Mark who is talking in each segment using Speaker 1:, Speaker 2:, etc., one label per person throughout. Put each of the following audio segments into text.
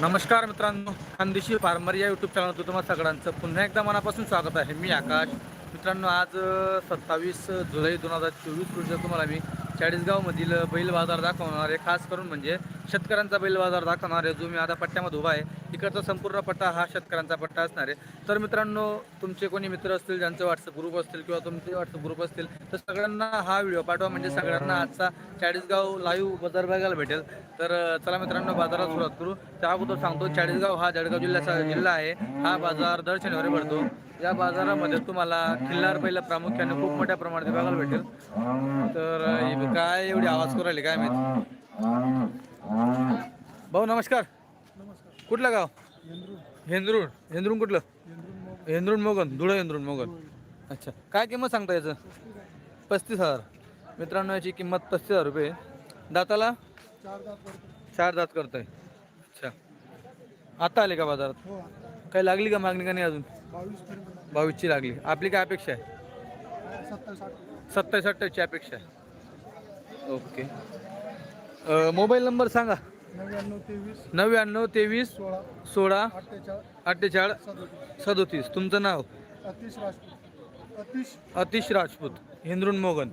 Speaker 1: नमस्कार मित्रांनो खानदेशी फार्मर या यूट्यूब चॅनलवर तुम्हाला सगळ्यांचं पुन्हा एकदा मनापासून स्वागत आहे. मी आकाश. मित्रांनो आज सत्तावीस जुलै दोन हजार चोवीस रोजी तुम्हाला मी चाळीसगावमधील बैल बाजार दाखवणार आहे. खास करून म्हणजे शेतकऱ्यांचा बैल बाजार दाखवणार आहे. जो मी आता पट्ट्यामध्ये उभा आहे. इकडचा संपूर्ण पट्टा हा शेतकऱ्यांचा पट्टा असणार आहे. तर मित्रांनो तुमचे कोणी मित्र असतील ज्यांचे व्हॉट्सअप ग्रुप असतील किंवा तुमचे व्हॉट्सअप ग्रुप असतील तर सगळ्यांना हा व्हिडिओ पाठवा. म्हणजे सगळ्यांना आजचा चाळीसगाव लाईव्ह बाजार बघायला भेटेल. तर चला मित्रांनो बाजारात सुरुवात करू. त्या अगोदर सांगतो चाळीसगाव हा जळगाव जिल्ह्याचा जिल्हा आहे. हा बाजार दर शनिवारी भरतो. या बाजारामध्ये तुम्हाला खिल्लार पहिला प्रामुख्याने खूप मोठ्या प्रमाणात बघायला भेटेल. तर काय एवढी आवाज करू राहिली काय माहिती? भाऊ नमस्कार. कुठलं गाव? हेंद्रुण. हेंद्रुण कुठलं? हेंद्रुण मोगन. धुळं हेंद्रुण मोगन. अच्छा. काय किंमत सांगता याचं? पस्तीस हजार. मित्रांनो याची किंमत पस्तीस हजार रुपये दाताला? चार दात करतोय. अच्छा. आता आले का बाजारात? काही लागली का मागणी का नाही अजून? बावीसची लागली. आपली काय अपेक्षा आहे?
Speaker 2: सत्तावीस
Speaker 1: अठ्ठावीसची अपेक्षा आहे. ओके. मोबाईल नंबर सांगा.
Speaker 2: नव्याण्णव तेवीस सोळा अठ्ठेचाळीस सदोतीस.
Speaker 1: तुमचं नाव?
Speaker 2: अतिश राजपूत. अतिश
Speaker 1: अतिश राजपूत. हिंद्रुन मोगन.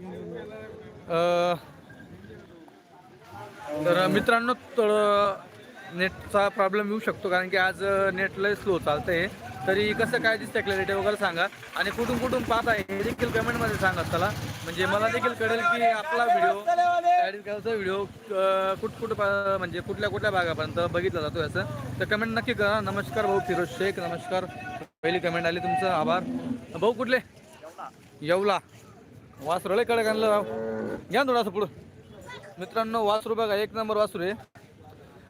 Speaker 1: तर मित्रांनो थोडं नेटचा प्रॉब्लेम येऊ शकतो कारण की आज नेट लय स्लो चालतंय. तरी कसं काय दिसतंय क्लॅरिटी वगैरे सांगा. आणि कुठून कुठून पाहत आहे हे देखील कमेंटमध्ये सांगा त्याला म्हणजे मला देखील कळेल की आपला व्हिडिओ व्हिडिओ कुठ कुठं पा- म्हणजे कुठल्या कुठल्या भागापर्यंत बघितला जातो याचं. तर कमेंट नक्की करा. नमस्कार भाऊ फिरोज शेख नमस्कार. पहिली कमेंट आली तुमचं. आभार. भाऊ कुठले? येवला. वासरू लयकडे आणलं भाऊ घ्या थोडासा पुढं. मित्रांनो वासरू बघा एक नंबर वासरू आहे.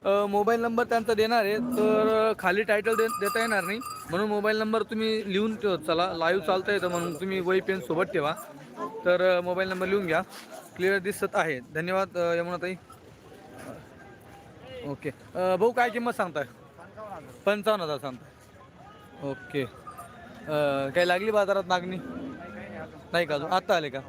Speaker 1: मोबाईल नंबर त्यांचा देणार आहे तर खाली टायटल दे देता येणार नाही. म्हणून मोबाईल नंबर तुम्ही लिहून ठेव चला लाईव्ह चालता येतं म्हणून तुम्ही वही पेन सोबत ठेवा. तर मोबाईल नंबर लिहून घ्या. क्लिअर दिसत आहे. धन्यवाद यमुनाताई. ओके. भाऊ काय किंमत सांगताय? पंचावन्न हजार सांगताय. ओके. काही लागली बाजारात मागणी? नाही का अजून? आत्ता आले का?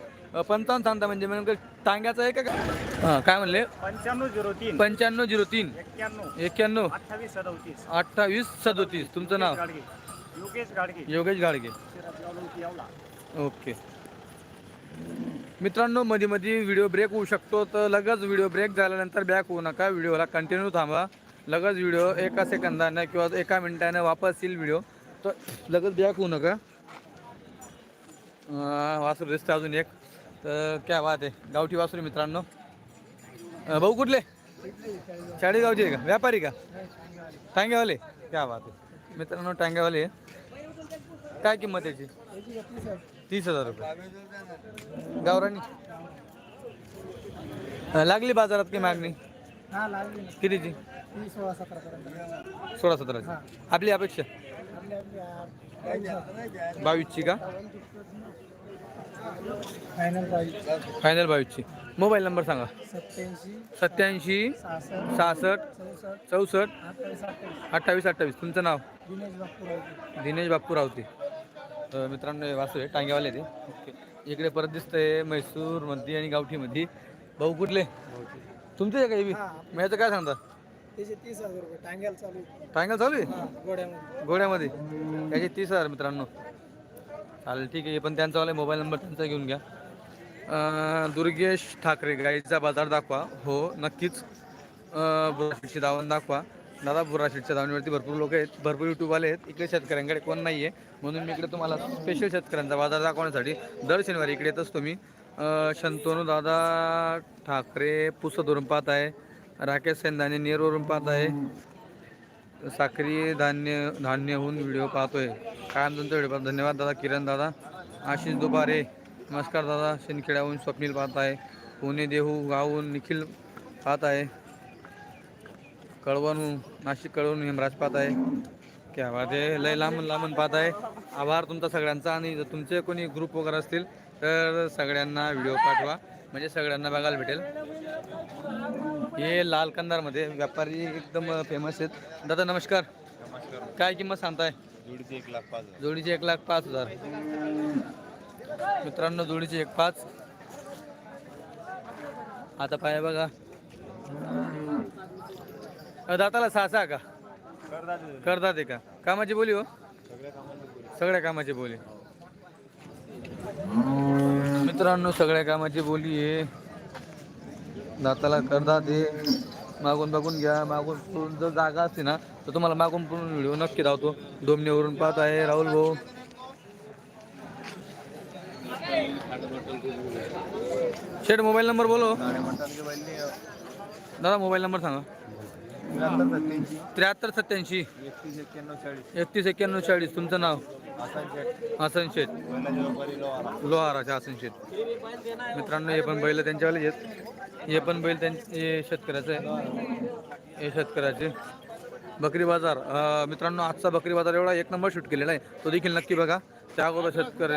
Speaker 1: पंचावन्न सांगता म्हणजे नेमकं टांग्याचं आहे का काय? हां काय म्हणले?
Speaker 3: पंच्याण्णव झिरो तीन.
Speaker 1: पंच्याण्णव झिरो तीन.
Speaker 3: एक्क्याण्णव.
Speaker 1: एक्क्याण्णव.
Speaker 3: अठ्ठावीस सदोतीस.
Speaker 1: अठ्ठावीस सदोतीस. तुमचं नाव?
Speaker 3: गाडगे. योगेश गाडगे.
Speaker 1: योगेश गाडगे. ओके. मित्रांनो मध्ये मध्ये व्हिडिओ ब्रेक होऊ शकतो तर लगेच व्हिडिओ ब्रेक झाल्यानंतर बॅक होऊ नका. व्हिडिओला कंटिन्यू थांबा. लगेच व्हिडिओ एका सेकंदानं किंवा एका मिनिटानं वापस येईल व्हिडिओ. तर लगेच बॅक होऊ नका. वासरू दिसतं अजून एक. तर काय बात आहे. गावठी वासरू मित्रांनो. भाऊ कुठले? चाळीसगावचे आहे का? व्यापारी का? टांग्यावाले. क्या बात आहे. मित्रांनो टांग्यावाले काय किंमत याची? तीस हजार रुपये. गावराणी अं, लागली बाजारात की मागणी?
Speaker 2: हा.
Speaker 1: कितीची?
Speaker 2: सोळा
Speaker 1: सतराची. आपली अपेक्षा? बावीसची का?
Speaker 2: फायनल
Speaker 1: फायनल बावीसची. मोबाईल नंबर सांगा.
Speaker 2: सत्याऐंशी
Speaker 1: सत्याऐंशी
Speaker 2: सहासष्ट चौसष्ट अठ्ठावीस अठ्ठावीस.
Speaker 1: तुमचं नाव?
Speaker 2: दिनेश
Speaker 1: बाप्पू रावते. तर मित्रांनो हे वासू आहे टांग्यावाले ते. ओके इकडे परत दिसतंय म्हैसूरमध्ये आणि गावठीमध्ये भाऊ कुठले? तुमचे आहे का हे बी?
Speaker 2: हा.
Speaker 1: मग याचं काय सांगता?
Speaker 2: त्याचे तीस हजार रुपये. टांग्याला चालू आहे.
Speaker 1: टांग्याला चालू आहे?
Speaker 2: गोड्यामध्ये.
Speaker 1: गोड्यामध्ये. त्याचे तीस हजार मित्रांनो. चालेल ठीक आहे. पण त्यांचा वाला मोबाईल नंबर त्यांचा घेऊन घ्या. अं, दुर्गेश ठाकरे गाईचा बाजार दाखवा. हो नक्कीच. बुराशीटची दावण दाखवा. दादा बुराशीटच्या दावणीवरती भरपूर लोक आहेत. भरपूर यूट्यूबवाले आहेत. इकडे शेतकऱ्यांकडे कोण नाही आहे म्हणून मी इकडे तुम्हाला स्पेशल शेतकऱ्यांचा बाजार दाखवण्यासाठी दर शनिवारी इकडे येत असतो मी. अं, शंतनू दादा ठाकरे पुसदवरून पाहत आहे. राकेश सेंदाने नेरवरून पाहत आहे. साखरी धान्य धान्यहून व्हिडिओ पाहतोय. काय तुमचा व्हिडिओ पाहतो धन्यवाद दादा किरण दादा. आशिष दुपारे. नमस्कार दादा. शिंदखेड्याहून स्वप्नील पाहत आहे. पुणे देहू गावहून निखिल पाहत आहे. कळवणहून नाशिक कळवून हेमराज पाहत आहे. क्या बात आहे. लय लांबून लांबून पाहत आहे. आभार तुमचा सगळ्यांचा. आणि जर तुमचे कोणी ग्रुप वगैरे असतील तर सगळ्यांना व्हिडिओ पाठवा. म्हणजे सगळ्यांना बघायला भेटेल. हे लाल कंदारमध्ये व्यापारी एकदम फेमस आहेत. दादा नमस्कार. काय किंमत सांगताय?
Speaker 3: जोडीचे एक लाख पाच
Speaker 1: जोडीचे एक लाख पाच हजार. मित्रांनो जोडीचे एक पाच. आता पाय बघा. दाताला सहा सहा का?
Speaker 3: करदा
Speaker 1: आहे का? कामाची बोली हो.
Speaker 3: सगळ्या
Speaker 1: कामाची बोली. मित्रांनो सगळ्या कामाची बोली आहे. दाताला करदा दे मागून बघून घ्या मागून पुरून जर जागा असते ना तर तुम्हाला मागून पुढून व्हिडिओ नक्की धावतो डोमणीवरून पाहत आहे राहुल भाऊ. शेठ मोबाईल नंबर बोलो दादा मोबाईल नंबर सांगा. त्र्याहत्तर सत्याऐंशी
Speaker 3: एकतीस एक्क्याण्णव चाळीस.
Speaker 1: तुमचं नाव?
Speaker 3: आसन
Speaker 1: हसन शेठ.
Speaker 3: लोहाराच्या व्यापारी
Speaker 1: हसन शेठ. मित्रांनो हे पण बैल त्यांच्यावाले आहेत. हे पण बैल त्यांचे शेतकऱ्याचं आहे. हे शेतकऱ्याचे. बकरी बाजार. मित्रांनो आजचा बकरी बाजार एवढा एक नंबर शूट केलेला आहे. तो देखील नक्की बघा. त्या अगोदर शेतकरी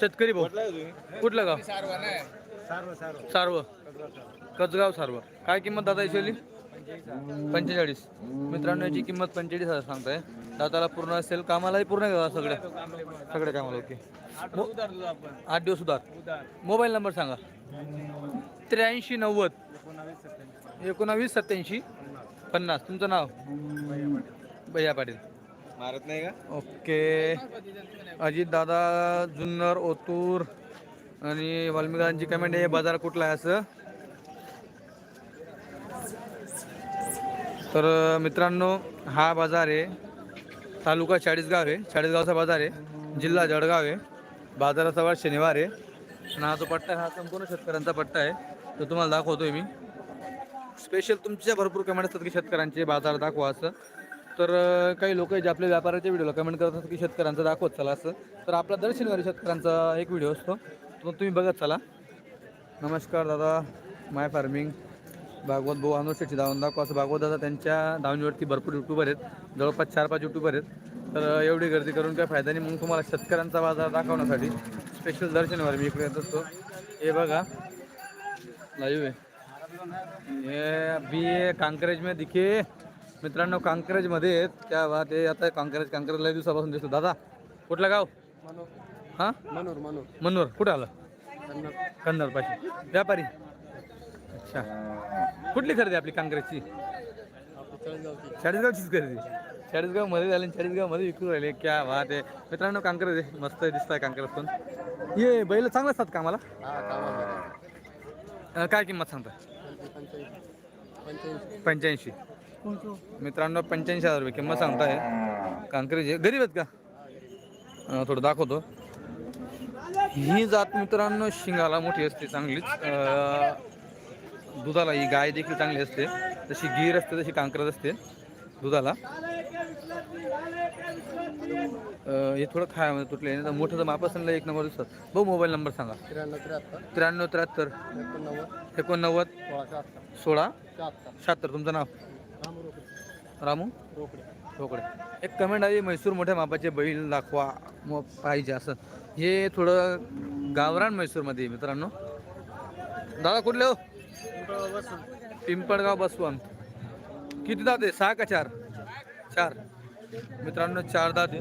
Speaker 1: शेतकरी भाऊ. कुठलं गाव?
Speaker 3: सार्व.
Speaker 1: कचगाव सार्व. काय किंमत दादा याची पंचेचाळीस. मित्रांनो याची किंमत पंचेचाळीस हजार सांगताय. दादाला पूर्ण असेल कामालाही पूर्ण का सगळ्या सगळ्या कामाला ओके. आठ दिवस सुधार मोबाईल नंबर सांगा. त्र्याऐंशी नव्वद. एकोणावीस सत्याऐंशी पन्नास. तुमचं नाव? भैया पाटील.
Speaker 3: मारत नाही का?
Speaker 1: ओके. अजित दादा जुन्नर ओतूर आणि वाल्मिकांची कमेंट आहे बाजार कुठला आहे असं? तर मित्रांनो हा बाजार आहे. तालुका चाळीसगाव आहे. चाळीसगावचा बाजार आहे. जिल्हा जळगाव आहे. बाजाराचा वार शनिवार आहे. आणि हा जो पट्टा आहे हा संपूर्ण शेतकऱ्यांचा पट्टा आहे? तो तुम्हाला दाखवतोय मी. स्पेशल तुमच्या भरपूर कमेंट असतात की शेतकऱ्यांचे बाजार दाखवा असं. तर काही लोक जे आपल्या व्यापाराच्या व्हिडिओला कमेंट करत असतात की शेतकऱ्यांचा दाखवत चला असं. तर आपला दर शनिवारी शेतकऱ्यांचा एक व्हिडिओ असतो. तो तुम्ही बघत चला. नमस्कार दादा. माय फार्मिंग भागवत भाऊ अनुष्ठेची धावून दाखवा असं. भागवत दादा त्यांच्या धावणीवरती भरपूर युट्यूबर आहेत. जवळपास चार पाच युट्यूबर आहेत. तर एवढी गर्दी करून काय फायदा नाही. मग तुम्हाला शेतकऱ्यांचा बाजार दाखवण्यासाठी स्पेशल दर शनिवारी मी इकडे येत असतो. हे बघा. लाईव्ह आहे. ये अभी ये कांकरेज में दिखे. मित्रांनो कांकरेजमध्ये आहेत. त्या बात आहे. आता कांकरेज कांकरेज लय दिवसापासून दिसतो. दादा कुठलं गाव? हा?
Speaker 2: मनोर मनोर
Speaker 1: मनोर कुठं आलं? कन्नड. पाशी व्यापारी. अच्छा. कुठली खरेदी आपली कांकरेजची? चाळीसगावचीच खरेदी. चाळीसगावमध्ये झाली चाळीसगावमध्ये विकू राहिले. क्या बात आहे. मित्रांनो कांकरेज आहे. मस्त दिसत आहे कांकरेज पण. ये बैल चांगलं असतात का मला काय किंमत सांगता पंच्याऐंशी. मित्रांनो पंच्याऐंशी हजार रुपये किंमत सांगताय. कांकरेज आहे. गरीब आहेत का? थोडं दाखवतो. ही जात मित्रांनो शिंगाला मोठी असते चांगलीच. दुधाला ही गाय देखील चांगली असते. जशी गीर असते तशी कांकरत असते दुधाला. हे थोडं खायामध्ये तुटले नाही तर मोठं जर माप असेल एक नंबर दिसतात. भाऊ मोबाईल नंबर सांगा.
Speaker 2: त्र्याण्णव त्र्याहत्तर. एकोणनव्वद. सोळा. शहात्तर.
Speaker 1: तुमचं नाव?
Speaker 2: राम रोकडे.
Speaker 1: एक कमेंट आहे म्हैसूर मोठ्या मापाचे बैल दाखवा. मग पाहिजे असं. हे थोडं गावरान म्हैसूरमध्ये मित्रांनो. दादा कुठले हो? पिंपळगाव बसवंत. किती दात? आहे सहा का चार? चार. मित्रांनो चार दात. आहे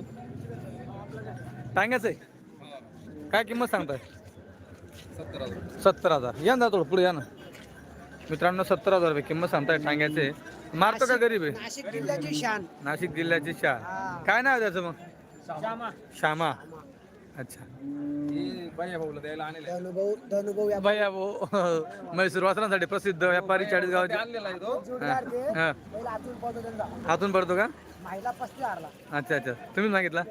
Speaker 1: टांग्याच आहे? काय किंमत सांगताय? सत्तर हजार. या ना थोडं पुढे या ना. मित्रांनो सत्तर हजार रुपये किंमत सांगताय टांग्याचे मारतो का गरीब आहे?
Speaker 2: नाशिक जिल्ह्याची शान.
Speaker 1: नाशिक जिल्ह्याची शाळा काय नाव त्याचं मग? श्यामा. अच्छा.
Speaker 2: धनुभाऊ धनुभाऊ या
Speaker 1: भैया भाऊ म्हैसूर वासनासाठी प्रसिद्ध व्यापारी चाळीस गावाचे
Speaker 2: जोडीदार ते.
Speaker 1: हा.
Speaker 2: आतून पळतो त्यांचा.
Speaker 1: हातून पडतो का?
Speaker 2: महिला पस्तीस हारला
Speaker 1: अच्छा अच्छा. तुम्ही सांगितला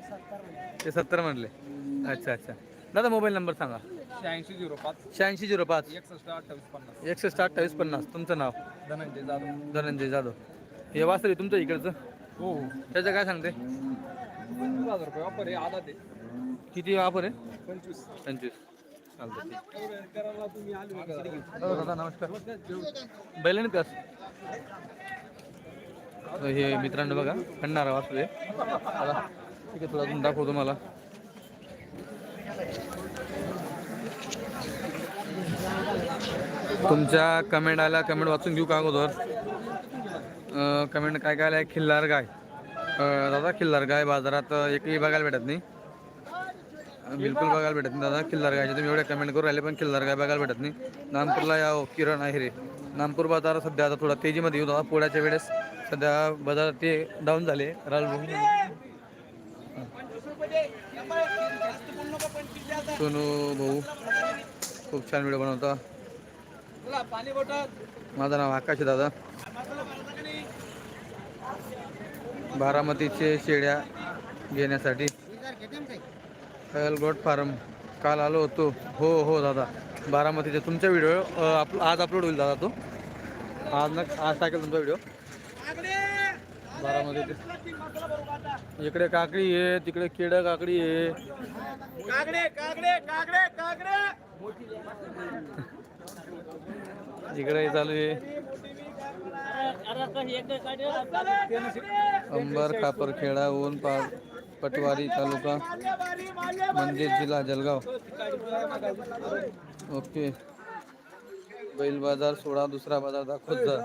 Speaker 1: ते सत्तर म्हणले. अच्छा अच्छा. दादा मोबाईल नंबर सांगा.
Speaker 3: शहाऐंशी झिरो पाच.
Speaker 1: शहाऐंशी झिरो पाच.
Speaker 3: एकसष्ट अठ्ठावीस पन्नास.
Speaker 1: एकसष्ट अठ्ठावीस पन्नास. तुमचं नाव?
Speaker 3: धनंजय जाधव.
Speaker 1: धनंजय जाधव. हे वासरी तुमचं इकडचं?
Speaker 3: हो. हो
Speaker 1: त्याचं काय सांगते?
Speaker 3: हजार रुपये आधा ते
Speaker 1: किती वापर आहे?
Speaker 3: पंचवीस.
Speaker 1: पंचवीस. चालतं ठीक
Speaker 3: करायला तुम्ही आले
Speaker 1: हो, दादा नमस्कार. बैलाने त्यास हे मित्रांनो बघा खंडारा वाचू आहे चला ठीक आहे थोडा अजून दाखवतो मला तुमच्या कमेंट आल्या कमेंट वाचून घेऊ का अगोदर? कमेंट काय काय आल्या? खिल्लार गाय. दादा खिल्लार गाय बाजारात एकही बघायला भेटत नाही. बिलकुल बघायला भेटत नाही दादा. किल्लार गायचे तुम्ही एवढे कमेंट करून राहिले पण किल्लार गाय बघायला भेटत नाही. नामपूरला या किरण आहे रे. नामपूर बाजार सध्या आता थोडा तेजीमध्ये येऊ दादा. पोळ्याच्या वेळेस सध्या बाजार ते डाऊन झाले. राल सोनू भाऊ खूप छान व्हिडिओ बनवता. माझं नाव आकाश दादा. बारामतीचे शेड्या घेण्यासाठी. गोट फार्म काल आलो होतो. हो हो दादा. बारामतीचे तुमचा व्हिडिओ अप आज अपलोड होईल दादा तो. आज ना आज टाकेल तुमचा व्हिडिओ बारामतीचे. इकडे काकडी आहे तिकडे केड काकडी आहे.
Speaker 3: कागडे कागडे कागडे कागडे.
Speaker 1: इकडे चालू आहे. अंबर खापरखेडा ऊन पा पटवारी तालुका मंदिर जिल्हा जलगाव ओके. बैल बाजार सोळा दुसरा बाजार दाखवत जा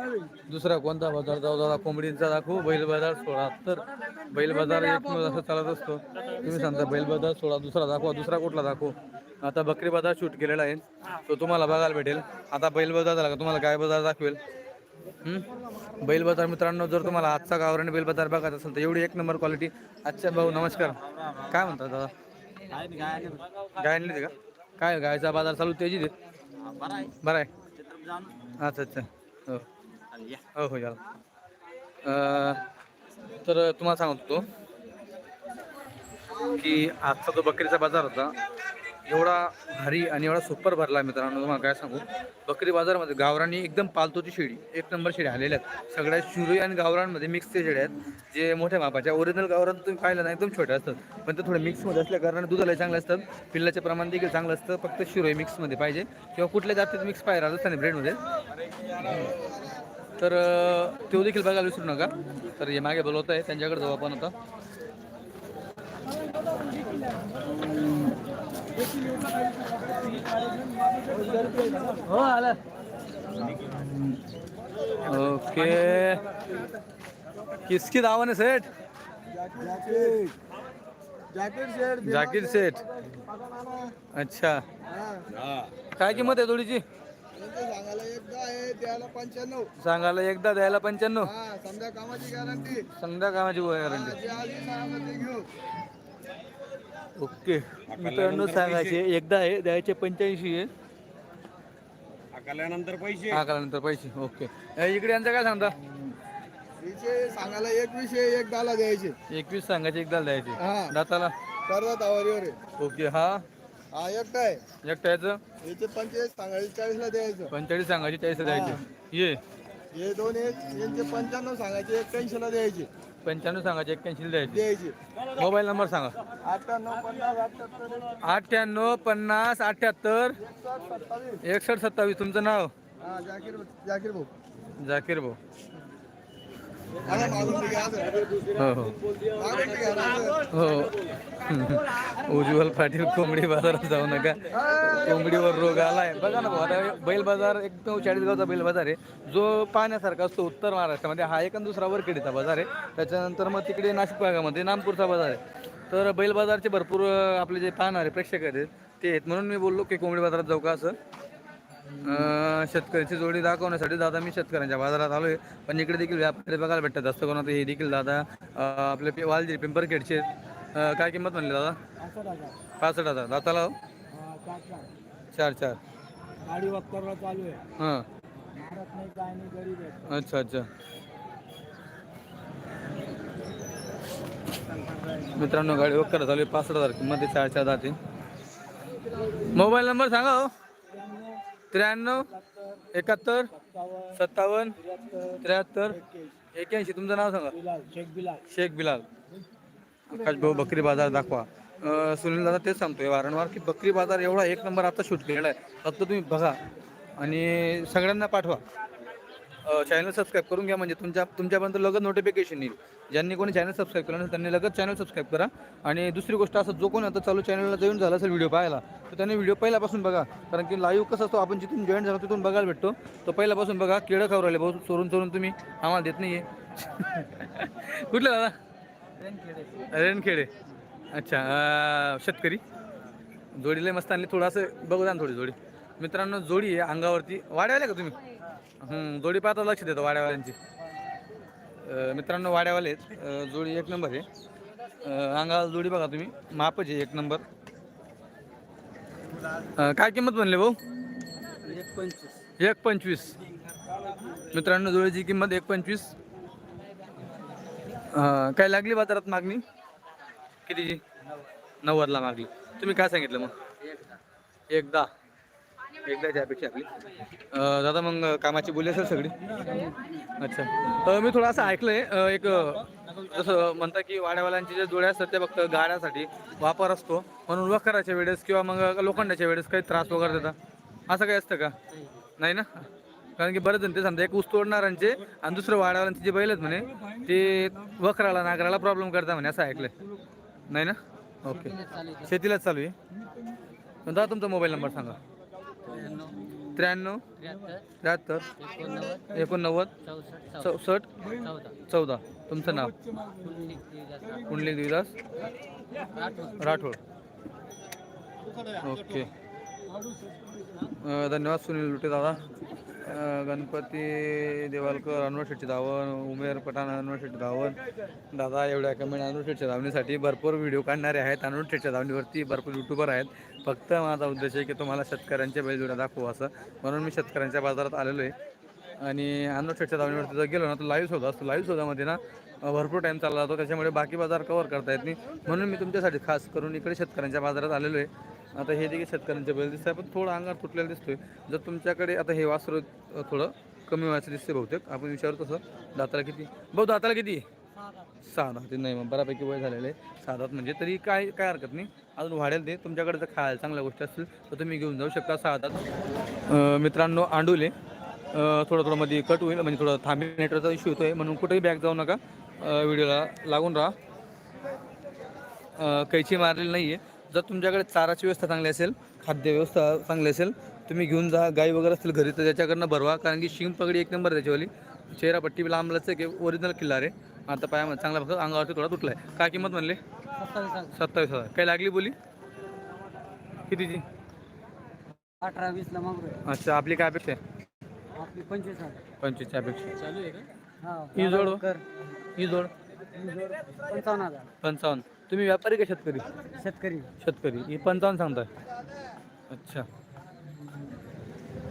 Speaker 1: दुसरा कोणता बाजार? जाऊ दादा कोंबडींचा दाखवू बैल बाजार सोळा. तर बैल बाजार एक असं चालत असतो. तुम्ही सांगता बैल बाजार सोळा दुसरा दाखवा दुसरा कुठला दाखवू? आता बकरी बाजार शूट केलेला आहे. तो तुम्हाला बघायला भेटेल. आता बैल बाजार झाला का? तुम्हाला काय बाजार दाखवेल? बैल बाजार मित्रांनो जर तुम्हाला आजचा गावरान बैल बाजार बघत असेल तर एवढी एक नंबर क्वालिटी अच्छा भाऊ नमस्कार. काय म्हणतात दादा? गाय आणली का? काय गायचा बाजार चालू त्याची दे बरं आहे. अच्छा अच्छा. हो. हो हो तर तुम्हाला सांगत होतो की आजचा जो बकरीचा बाजार होता एवढा भारी आणि एवढा सुपर भरला मित्रांनो तुम्हाला काय सांगू? बकरी बाजारमध्ये गावरांनी एकदम पालतोची शेळी एक नंबर शेळी आलेल्या आहेत. सगळ्या शिरोई आणि गावरांमध्ये मिक्सचे शेळ्या आहेत जे मोठ्या मापाच्या. ओरिजिनल गावरान तुम्ही पाहिलं ना एकदम छोट्या असतात. पण ते थोडे मिक्समध्ये असल्या कारणाने दुधाला चांगलं असतं. पिल्लाचे प्रमाण देखील चांगलं असतं. फक्त शिरोई मिक्समध्ये पाहिजे. किंवा कुठल्या जातीत मिक्स पाहिजे राजस्थानी ब्रेडमध्ये तर तो देखील बघायला विसरू नका. तर हे मागे बोलवत आहे त्यांच्याकडे जाऊ आपण आता. हो आलं. ओके. किसकी
Speaker 2: जॅकेट शेड
Speaker 1: जाकीर सेठ. अच्छा. काय किंमत आहे जोडीची?
Speaker 2: सांगायला एकदा द्यायला पंच्याण्णव. हा समजा कामाची गॅरंटी
Speaker 1: संध्या कामाची गॅरंटी ओके. मित्रांनो सांगायचे एकदा आहे द्यायचे पंच्याऐंशी आहे
Speaker 3: आल्यानंतर पैसे.
Speaker 1: आकारानंतर पैसे ओके. ए, इकडे यांचं काय सांगता?
Speaker 2: विषय सांगायला एक विषय एक दाला द्यायचे.
Speaker 1: एकवीस सांगायचे एकदा द्यायचे.
Speaker 2: हा.
Speaker 1: दाताला?
Speaker 2: करतात आवारीवर आहे.
Speaker 1: ओके हा.
Speaker 2: हा एकटा आहे.
Speaker 1: एकटा याचं?
Speaker 2: याचे पंचेचाळीस सांगायचे चाळीसला द्यायचं.
Speaker 1: पंचेचाळीस सांगायचे चाळीस द्यायचे. ये.
Speaker 2: हे दोन एक यांचे पंच्याण्णव सांगायचे एक्क्याऐंशीला द्यायचे.
Speaker 1: पंच्याण्णव सांगायचे एक्क्याऐंशी द्यायचे.
Speaker 2: द्यायचे.
Speaker 1: मोबाईल नंबर सांगा.
Speaker 2: अठ्ठ्याण्णव पन्नास अठ्ठ्याहत्तर.
Speaker 1: अठ्ठ्याण्णव पन्नास अठ्ठ्याहत्तर.
Speaker 2: एकसष्ट सत्तावीस.
Speaker 1: तुमचं नाव?
Speaker 2: हा जाकीर जाकीर भाऊ.
Speaker 1: जाकीर भाऊ
Speaker 2: आता मागून ते घ्या असं.
Speaker 1: हो हो. हो उज्ज्वल पाटील कोंबडी बाजारात जाऊ नका. कोंबडीवर रोग आलाय. बघा ना भाऊ आता बैल बाजार एकदम चाळीसगावचा बैल बाजार आहे. जो पाहण्यासारखा असतो उत्तर महाराष्ट्रामध्ये. हा एक दुसरा वरखेडीचा बाजार आहे. त्याच्यानंतर मग तिकडे नाशिक भागामध्ये नागपूरचा बाजार आहे. तर बैल बाजारचे भरपूर आपले जे पाहणारे प्रेक्षक आहेत ते आहेत. म्हणून मी बोललो की कोंबडी बाजारात जाऊ का असं. शेतकऱ्याची जोडी दाखवण्यासाठी दादा मी शेतकऱ्यांच्या बाजारात आलोय. पण इकडे देखील व्यापारी बघायला भेटतात जास्त करून हे देखील दादा आपले वालजी पिंपरखेडचे काय किंमत म्हणली दादा? पासष्ट हजार. दाताला हो?
Speaker 2: चार चार. गाडी चालू
Speaker 1: हां.
Speaker 2: आहे
Speaker 1: अच्छा अच्छा. मित्रांनो गाडी वक्कर चालू आहे पासष्ट हजार किंमत आहे. चार चार दाते. मोबाईल नंबर सांगा हो. त्र्याण्णव एकाहत्तर सत्तावन्न त्र्याहत्तर एक्याऐंशी तुमचं नाव सांगा.
Speaker 2: शेख बिलाल.
Speaker 1: शेख बिलाल आकाश भाऊ बकरी बाजार दाखवा. अं, सुनील दादा तेच सांगतोय. वारंवार की बकरी बाजार एवढा एक नंबर आता शूट केलेला आहे. फक्त तुम्ही बघा आणि सगळ्यांना पाठवा. चॅनल सबस्क्राईब करून घ्या. म्हणजे तुमच्या तुमच्यापर्यंत लगेच नोटिफिकेशन येईल. ज्यांनी कोणी चॅनल सबस्क्राईब केलं नसेल त्यांनी लगत चॅनल सबस्क्राईब करा. आणि दुसरी गोष्ट असं जो कोणी आता चालू चॅनलला जॉईन झाला असेल व्हिडिओ पाहायला तर त्यांनी व्हिडिओ पहिल्यापासून बघा. कारण की लाईव्ह कसं असतो आपण जिथून जॉईन झालो तिथून बघायला भेटतो. तो पहिल्यापासून बघा किडं खाऊ राहिले भाऊ चोरून चोरून तुम्ही. आम्हाला देत नाही आहे कुठलं दादा? रेणखेडे अच्छा शेतकरी. जोडीला मस्त आणली थोडं असं बघू द्या थोडी जोडी. मित्रांनो जोडी आहे अंगावरती. वाढवायला का तुम्ही? जोडी पाहता लक्ष देतो वाड्यावाल्यांची. मित्रांनो वाड्यावाले आहेत. जोडी एक नंबर आहे. अं, अंगाला जोडी बघा तुम्ही. मापच आहे एक नंबर. काय किंमत म्हणले भाऊ?
Speaker 2: एक पंचवीस.
Speaker 1: एक पंचवीस मित्रांनो जोडीची किंमत एक पंचवीस. काय लागली बाजारात मागणी? कितीची? नव्वदला मागली. तुम्ही काय सांगितलं मग? एकदा. एकदाची अपेक्षा आपली. अं, दादा मग कामाची बोली असेल सगळी? अच्छा. अं, मी थोडं असं ऐकलंय अं, एक अं, जसं म्हणतात की वाड्यावाल्यांचे जे जोड्या असतात ते फक्त गाड्यासाठी वापर असतो. म्हणून वखराच्या वेळेस किंवा मग लोखंडाच्या वेळेस काही त्रास वगैरे देतात. असं काही असतं का? नाही ना? कारण की बरेच जण ते सांगतात एक ऊस तोडणाऱ्यांचे आणि दुसरं वाड्यावाल्यांचे जे बैल आहेत म्हणे ते वखराला नागराला प्रॉब्लेम करता म्हणे असं ऐकलंय. नाही ना? ओके. शेतीलाच चालू आहे. दादा तुमचा मोबाईल नंबर सांगा. त्र्याण्णव त्र्याहत्तर एकोणनव्वद चौसष्ट चौदा. तुमचं नाव? कुंडली देवीदास राठोड. ओके. धन्यवाद सुनील लुटे दादा. गणपती देवालकर अनवर शेट्टी धावण उमेर पठाण अनवर शेट्टी धावण. दादा एवढ्या कमेंट अनवर शेटच्या धावणीसाठी. भरपूर व्हिडिओ काढणारे आहेत अनवर शेटच्या धावणीवरती. भरपूर युट्यूबर आहेत. फक्त माझा उद्देश आहे की तुम्हाला शेतकऱ्यांच्या बैलजोड्या दाखवू असं. म्हणून मी शेतकऱ्यांच्या बाजारात आलेलो आहे. आणि अनवर शेटच्या धावणीवरती जर गेलो ना तर लाईव्ह शोधा. असतो लाईव्ह शोधामध्ये ना भरपूर टाईम चालला जातो. त्याच्यामुळे बाकी बाजार कव्हर करता येत नाही. म्हणून मी तुमच्यासाठी खास करून इकडे शेतकऱ्यांच्या बाजारात आलेलो आहे. आता हे देखील शेतकऱ्यांचे बैल दिसत आहे पण थोडं अंगार तुटलेलं दिसतोय. जर तुमच्याकडे आता हे वासरू थोडं कमी व्हायचं दिसते बहुतेक. आपण विचारू तसं. दाताला किती? भाऊ दाताला किती? सहा दात नाही मग बऱ्यापैकी वय झालेलं आहे. सहा दात म्हणजे तरी काय काय हरकत नाही. अजून वाढेल ते. तुमच्याकडे जर खायला चांगल्या गोष्टी असतील तर तुम्ही घेऊन जाऊ शकता सहा दात मित्रांनो आंडुले थोडं थोडं मध्ये कट होईल. म्हणजे थोडं थांबी नेटवर्कचा इश्यू होतोय. म्हणून कुठेही बॅग जाऊ नका. व्हिडिओला लागून राहा. कैची मारलेली नाही आहे जर तुमच्याकडे चाराची व्यवस्था चांगली असेल खाद्य व्यवस्था चांगली असेल तुम्ही घेऊन जा. गाई वगैरे असतील घरी तर त्याच्याकडनं भरवा. कारण की शिंग पगडी एक नंबर त्याच्यावाली. चेहरा पट्टी आहे ओरिजिनल किल्ला रे आता पायामध्ये चांगला फक्त अंगावरती थोडा तुटला आहे काय किंमत म्हणले? सत्तावीस हजार. काही लागली बोली? कितीची?
Speaker 2: अठरा मागू
Speaker 1: अच्छा आपली काय अपेक्षा आहे?
Speaker 2: आपली पंचवीस हजार.
Speaker 1: पंचवीसची अपेक्षा
Speaker 2: चालू आहे का? हा
Speaker 1: ही जोड? हो.
Speaker 2: कर
Speaker 1: ही जोड
Speaker 2: पंचावन्न हजार.
Speaker 1: पंचावन्न. तुम्ही व्यापारी का शेतकरी?
Speaker 2: शेतकरी.
Speaker 1: शेतकरी. ही पंचावन्न सांगताय. अच्छा.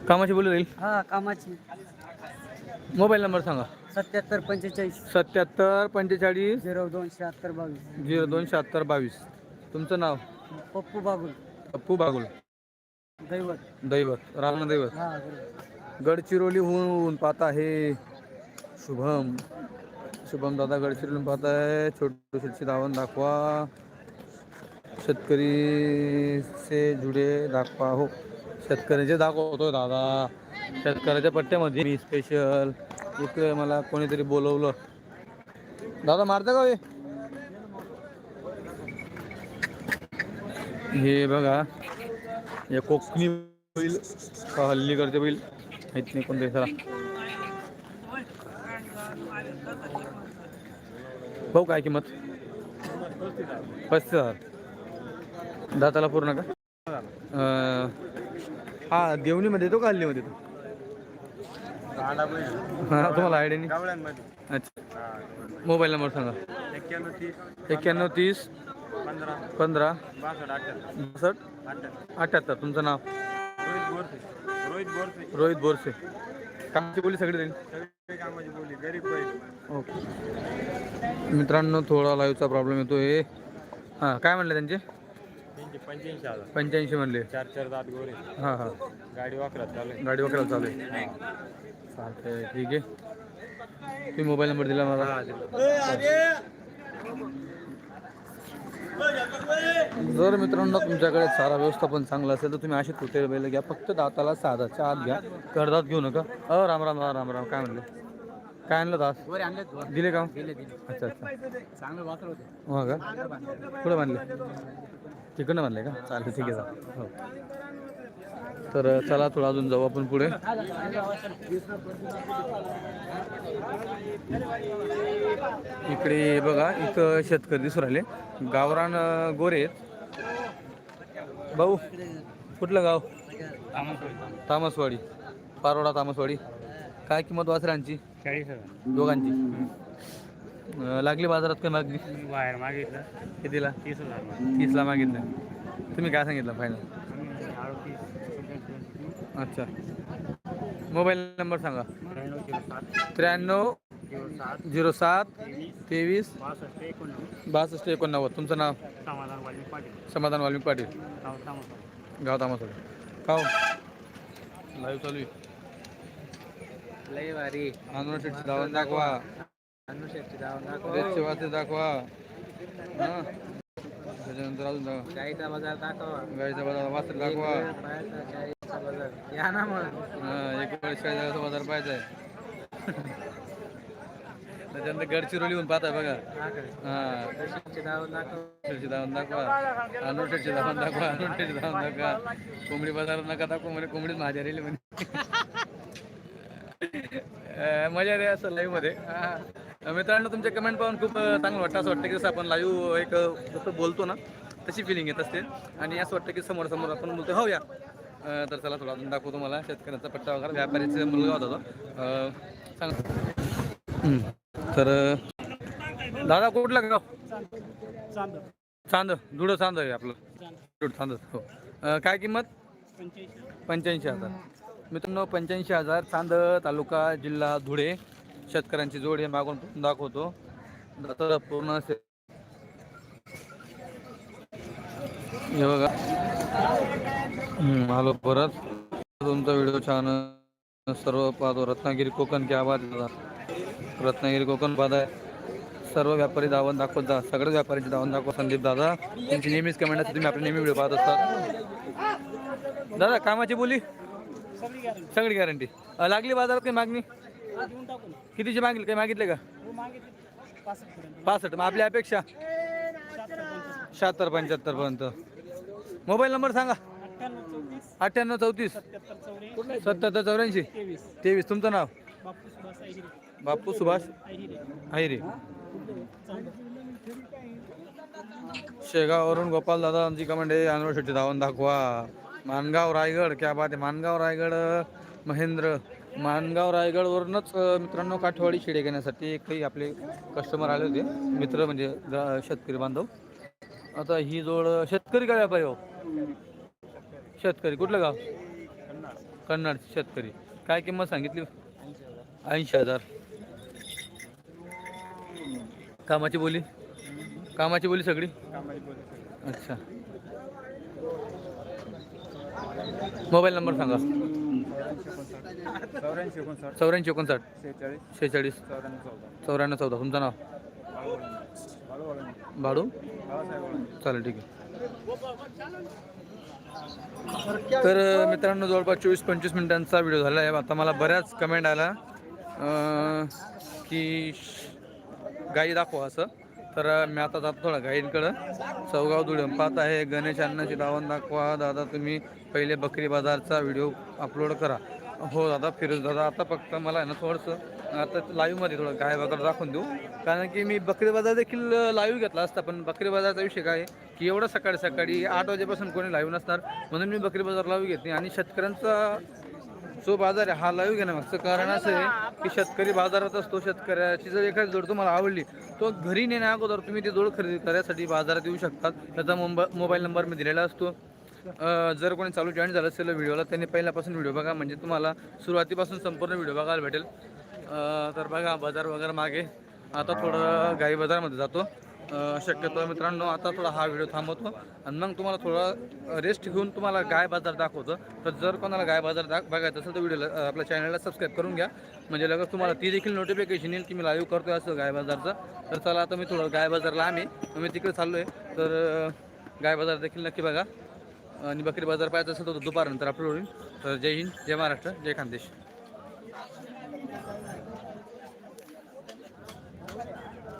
Speaker 1: कामाची बोली राहील?
Speaker 2: हा कामाची.
Speaker 1: मोबाईल नंबर सांगा.
Speaker 2: सत्याहत्तर पंचेचाळीस.
Speaker 1: सत्याहत्तर पंचेचाळीस.
Speaker 2: झिरो दोन शहात्तर बावीस.
Speaker 1: झिरो दोन शहात्तर बावीस. तुमचं नाव?
Speaker 2: पप्पू बागुल.
Speaker 1: अप्पू बागुल.
Speaker 2: दैवत.
Speaker 1: दैवत. रावणा दैवत.
Speaker 2: हा बरोबर.
Speaker 1: गडचिरोलीहून पाहत आहे शुभम. शुभम दादा गडचिरोली पाहत आहे छोटू शेटची धावण दाखवा. शेतकरी से जुडे दाखवा. हो शेतकऱ्याचे दाखवतोय दादा. शेतकऱ्याच्या पट्ट्यामध्ये मी स्पेशल इकडे मला कोणीतरी बोलवलं. दादा मारता का हे? हे बघा या कोकणी बैल का हल्ली करते बैल. माहीत नाही कोणते चला. भाऊ काय किंमत? पस्तीस हजार. दाताला पूर्ण का? अं, हा देवणीमध्ये येतो का हल्लीमध्ये? येतो हा तुम्हाला आयडिया नाही अच्छा. मोबाईल नंबर सांगा.
Speaker 3: एक्क्याण्णव तीस
Speaker 1: एक्क्याण्णव तीस
Speaker 3: पंधरा
Speaker 1: पंधरा
Speaker 3: बासष्ट अठ्ठ्याहत्तर
Speaker 1: बासष्ट
Speaker 3: अठ्ठ्याहत्तर
Speaker 1: अठ्ठ्याहत्तर तुमचं नाव?
Speaker 3: रोहित बोरसे. रोहित बोरसे.
Speaker 1: रोहित बोरसे. कामची बोली सगळी
Speaker 3: सगळे कामाची बोली गरीब बैल
Speaker 1: ओके. मित्रांनो थोडा लाईव्हचा प्रॉब्लेम येतो हे हां काय म्हणले त्यांचे?
Speaker 3: त्यांचे पंच्याऐंशी हजार.
Speaker 1: पंच्याऐंशी म्हणले.
Speaker 3: चार चार दात गोरे.
Speaker 1: हां हां.
Speaker 3: गाडी वाकरात चालू आहे.
Speaker 1: गाडी वगैरे चालू आहे. चालतंय ठीक आहे. तुम्ही मोबाईल नंबर दिला मला. जर मित्रांनो तुमच्याकडे चारा व्यवस्थापन चांगलं असेल तर तुम्ही अशी तुटेल बैल घ्या. फक्त दाताला साधाच्या आत घ्या. करदात घेऊ नका. अ राम राम राम राम राम. काय म्हणले? काय आणलं दास. दिले का? अच्छा अच्छा.
Speaker 2: चांगलं होते.
Speaker 1: हो का? कुठं बांधले? तिकडनं बांधले का? चालेल ठीक आहे. हो. तर चला थोडं अजून जाऊ आपण पुढे. इकडे बघा इथं शेतकरी दिसून राहिले. गावरान गोरे भाऊ कुठलं गाव? तामसवाडी. पारोडा तामसवाडी. काय किंमत वासरांची
Speaker 3: चाळीस
Speaker 1: दोघांची. लागली बाजारात काय मागणी?
Speaker 3: बाहेर मागितलं.
Speaker 1: कितीला? तीसला मागितलं. तुम्ही काय सांगितलं फायनल अच्छा. मोबाईल नंबर सांगा.
Speaker 3: त्र्याण्णव झिरो सात तेवीस बासष्ट एकोणनव्वद.
Speaker 1: तुमचं नाव?
Speaker 3: समाधान वाल्मिक पाटील.
Speaker 1: समाधान वाल्मिक पाटील.
Speaker 3: गाव तामसा
Speaker 1: गाव तामासोड काव लाईव्ह चालू आहे.
Speaker 3: लय भारी.
Speaker 1: दाखवा. रेटचे वाचे दाखवा. हां. त्याच्यानंतर अजून दाखवा.
Speaker 3: गाईचा बाजार दाखवा.
Speaker 1: गाडीचा बाजार वाचर दाखवा.
Speaker 3: या ना मग
Speaker 1: एक वेळेस काय पाहिजे त्याच्यानंतर गडचिरोली होऊन पाहताय बघा हा
Speaker 3: दाखवा
Speaker 1: अनुष्ठेची धावून दाखवा अनुष्ठेची धावून दाखवा धावून दाखवा कोंबडी बाजार नका दाखवा म्हणे कोंबडीच माझ्या रेली म्हणे मजा रे असं लाईव्हमध्ये मित्रांनो तुमचे कमेंट पाहून खूप चांगलं वाटतं असं वाटतं की जसं आपण लाईव्ह एक जसं बोलतो ना तशी फिलिंग येत असते आणि असं वाटतं की समोर समोर आपण बोलतो हो. या तर चला थोडा अजून दाखवतो मला शेतकऱ्यांचा पट्टा वगैरे व्यापारीचा मुलगा होता तो. सांग. तर दादा कुठला गाव? चांद धुडं चांद आहे आपलं. धुडं चांद हो. काय किंमत? पंच्याऐंशी हजार. मित्रांनो पंच्याऐंशी हजार चांद तालुका जिल्हा धुळे. शेतकऱ्यांची जोड हे मागून दाखवतो. तर पूर्ण हे बघा. आलो परत. तुमचा व्हिडिओ छान सर्व पाहतो. रत्नागिरी कोकण क्या आहे दादा रत्नागिरी कोकण पाहत आहे. सर्व व्यापारी दावण दाखवत जा. सगळ्याच व्यापाऱ्यांची दावण दाखव. संदीप दादा त्यांची नेहमीच कमेंट असते. तुम्ही आपले नेहमी व्हिडिओ पाहत असतात दादा कामाची बोली? सगळी गॅरंटी लागली बाजारात काही मागणी? कितीची मागली? काही मागितले का? पासष्ट. मग आपली अपेक्षा? शहात्तर पंच्याहत्तर पर्यंत. मोबाईल नंबर सांगा. अठ्ठ्याण्णव चौतीस. सत्याहत्तर चौऱ्याऐंशी. तेवीस. तुमचं नाव? बापू सुभाष आहिरे. शेगाववरून गोपाल दादांची कमेंट आहे. युनिव्हर्सिटी धावून दाखवा. मानगाव रायगड क्या बात आहे. मानगाव रायगड महेंद्र. मानगाव रायगडवरूनच मित्रांनो काठवाडी शिडे घेण्यासाठी काही आपले कस्टमर आले होते. मित्र म्हणजे शेतकरी बांधव. आता ही जोड शेतकरी का व्यापारी हो? शेतकरी. कुठलं गाव? कन्नड. शेतकरी. काय किंमत सांगितली? ऐंशी हजार. कामाची बोली? कामाची बोली सगळी? अच्छा. मोबाईल नंबर सांगा.
Speaker 3: चौऱ्याऐंशी एकोणसाठ. शेहेचाळीस. चौऱ्याण्णव चौदा.
Speaker 1: तुमचं नाव? भाडू चालेल ठीक आहे. तर मित्रांनो जवळपास चोवीस पंचवीस मिनिटांचा व्हिडिओ झाला आहे. आता मला बऱ्याच कमेंट आला की श- गाई दाखवा असं. तर मी आता जातो थोडा गाईंकडं. चौगाव धुळे पाहत आहे. गणेश अन्नाची दावण दाखवा. दादा तुम्ही पहिले बकरी बाजारचा व्हिडिओ अपलोड करा. हो दादा फिरोज दादा आता फक्त मला आहे ना थोडंसं आता लाईव्हमध्ये थोडं काय वगैरे दाखवून देऊ. कारण की मी बकरी बाजार देखील लाईव्ह घेतला असता पण बकरी बाजारचा विषय काय की एवढं सकाळी सकाळी आठ वाजेपासून कोणी लाईव्ह नसणार म्हणून मी बकरी बाजार लाईव्ह घेते आणि शेतकऱ्यांचा जो बाजार आहे हा लाईव्ह घेण्यामागचं कारण असं आहे की शेतकरी बाजारात असतो. शेतकऱ्याची जर एखादी जोड तुम्हाला आवडली तो घरी नेण्या अगोदर तुम्ही ती जोड खरेदी करायसाठी बाजारात येऊ शकतात. त्याचा मोब मोबाईल नंबर मी दिलेला असतो. जर कोणी चालू जॉईन झालं असेल व्हिडिओला त्यांनी पहिल्यापासून व्हिडिओ बघा. म्हणजे तुम्हाला सुरुवातीपासून संपूर्ण व्हिडिओ बघायला भेटेल. तर बघा बाजार वगैरे मागे. आता थोडं गाई बाजारमध्ये जातो. शक्यतो मित्रांनो आता थोडा हा व्हिडिओ थांबवतो. आणि मग तुम्हाला थोडा रेस्ट घेऊन तुम्हाला गाय बाजार दाखवतो. तर जर कोणाला गाय बाजार दाख बघायचं असेल तर व्हिडिओला आपल्या चॅनलला सबस्क्राईब करून घ्या. म्हणजे लगेच तुम्हाला ती देखील नोटिफिकेशन येईल की मी लाईव्ह करतोय असं गाय बाजारचं. तर चला आता मी थोडं गाय बाजारला आम्ही. मी तिकडे चाललो आहे तर गाय बाजार देखील नक्की बघा. आणि बकरी बाजार पाहायचं असेल तर दुपारनंतर अपलोड होईल. तर जय हिंद जय महाराष्ट्र जय खानदेश.